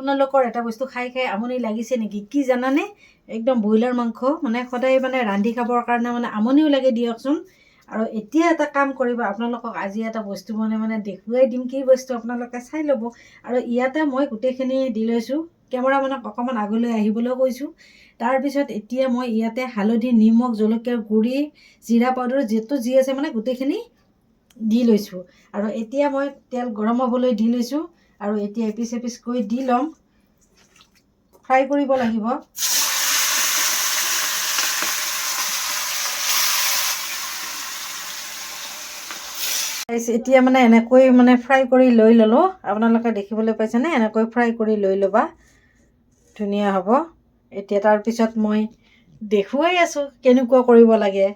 আপোনালোকৰ এটা বস্তু খাই খাই আমনি লাগিছে নেকি? কি জানানে? একদম ব্ৰইলাৰ মাংস মানে সদায় মানে ৰান্ধি খাবৰ কাৰণে মানে আমনিও লাগে দিয়কচোন। আৰু এতিয়া এটা কাম কৰিব আপোনালোকক আজি এটা বস্তু মানে মানে দেখুৱাই দিম কি বস্তু আপোনালোকে চাই ল'ব। আৰু ইয়াতে মই গোটেইখিনি দি লৈছোঁ কেমেৰামেনক অকণমান আগলৈ আহিবলৈও কৈছোঁ। তাৰপিছত এতিয়া মই ইয়াতে হালধি নিমখ জলকীয়াৰ গুড়ি জিৰা পাউডাৰ যিটো যি আছে মানে গোটেইখিনি দি লৈছোঁ। আৰু এতিয়া মই তেল গৰম হ'বলৈ দি লৈছোঁ। আৰু এতিয়া এপিচ এপিচকৈ দি ল'ম। ফ্ৰাই কৰিব লাগিব। এতিয়া মানে এনেকৈ মানে ফ্ৰাই কৰি লৈ ল'লোঁ। আপোনালোকে দেখিবলৈ পাইছেনে? এনেকৈ ফ্ৰাই কৰি লৈ ল'বা। ধুনীয়া হ'ব। এতিয়া তাৰপিছত মই দেখুৱাই আছোঁ কেনেকুৱা কৰিব লাগে।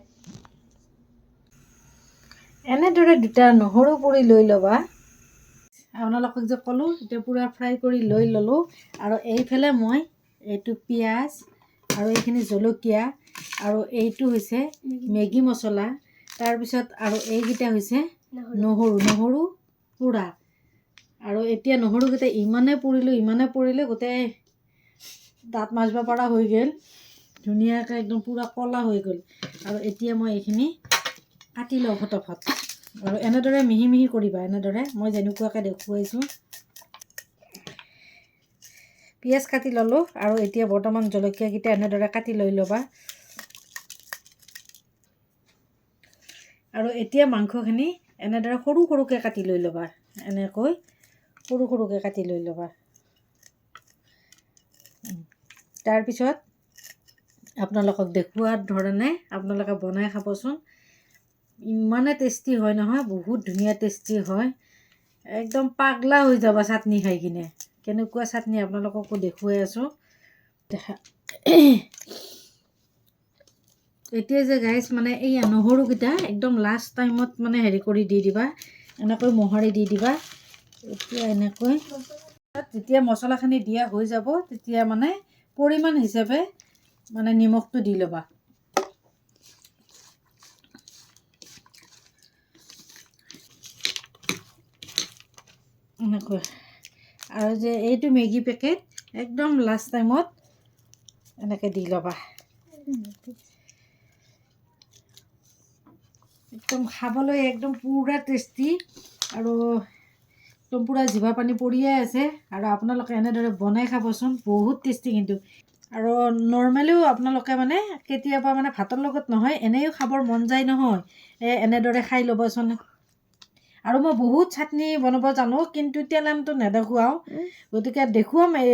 এনেদৰে দুটা নহৰু পুৰি লৈ ল'বা। আপোনালোকক যে ক'লোঁ এতিয়া পূৰা ফ্ৰাই কৰি লৈ ল'লোঁ। আৰু এইফালে মই এইটো পিঁয়াজ আৰু এইখিনি জলকীয়া আৰু এইটো হৈছে মেগী মছলা। তাৰপিছত আৰু এইকেইটা হৈছে নহৰু। নহৰু পোৰা। আৰু এতিয়া নহৰুকেইটা ইমানে পুৰিলোঁ ইমানে পুৰিলোঁ গোটেই দাঁত মাজিব পৰা হৈ গ'ল। ধুনীয়াকৈ একদম পূৰা ক'লা হৈ গ'ল। আৰু এতিয়া মই এইখিনি কাটি লওঁ ফটাফট। আৰু এনেদৰে মিহি মিহি কৰিবা, এনেদৰে। মই যেনেকুৱাকৈ দেখুৱাইছোঁ। পিঁয়াজ কাটি ল'লোঁ আৰু এতিয়া বৰ্তমান জলকীয়াকেইটা এনেদৰে কাটি লৈ ল'বা। আৰু এতিয়া মাংসখিনি এনেদৰে সৰু সৰুকৈ কাটি লৈ ল'বা, এনেকৈ সৰু সৰুকৈ কাটি লৈ ল'বা। তাৰপিছত আপোনালোকক দেখুওৱাৰ ধৰণে আপোনালোকে বনাই খাবচোন। ইমানে টেষ্টি হয় নহয় বহুত ধুনীয়া টেষ্টি হয়। একদম পাগলা হৈ যাব চাটনি খাই কিনে। কেনেকুৱা চাটনি আপোনালোককো দেখুৱাই আছোঁ। এতিয়া যে গাইজ মানে এই নহৰুকেইটা একদম লাষ্ট টাইমত মানে হেৰি কৰি দি দিবা এনেকৈ মোহাৰি দি দিবা। এতিয়া এনেকৈ যেতিয়া মছলাখিনি দিয়া হৈ যাব তেতিয়া মানে পৰিমাণ হিচাপে মানে নিমখটো দি ল'বা। আৰু যে এইটো মেগী পেকেট একদম লাষ্ট টাইমত এনেকৈ দি ল'বা। একদম খাবলৈ একদম পূৰা টেষ্টি আৰু একদম পূৰা জিভা পানী পৰিয়ে আছে। আৰু আপোনালোকে এনেদৰে বনাই খাবচোন, বহুত টেষ্টি কিন্তু। আৰু নৰ্মেলিও আপোনালোকে মানে কেতিয়াবা মানে ভাতৰ লগত নহয়, এনেও খাবৰ মন যায় নহয়। এনেদৰে খাই ল'বচোন। আৰু মই বহুত চাটনি বনাব জানো কিন্তু এতিয়া নামটো নেদেখুৱাওঁ। গতিকে দেখুৱাম এই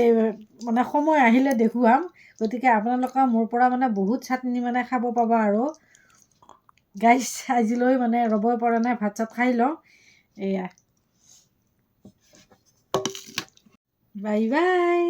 মানে সময় আহিলে দেখুৱাম। গতিকে আপোনালোকে মোৰ পৰা মানে বহুত চাটনি মানে খাব পাবা আৰু। গাইছ আজিলৈ মানে ৰ'বই পৰা নাই ভাত চাত খাই লওঁ। এয়া। Bye bye.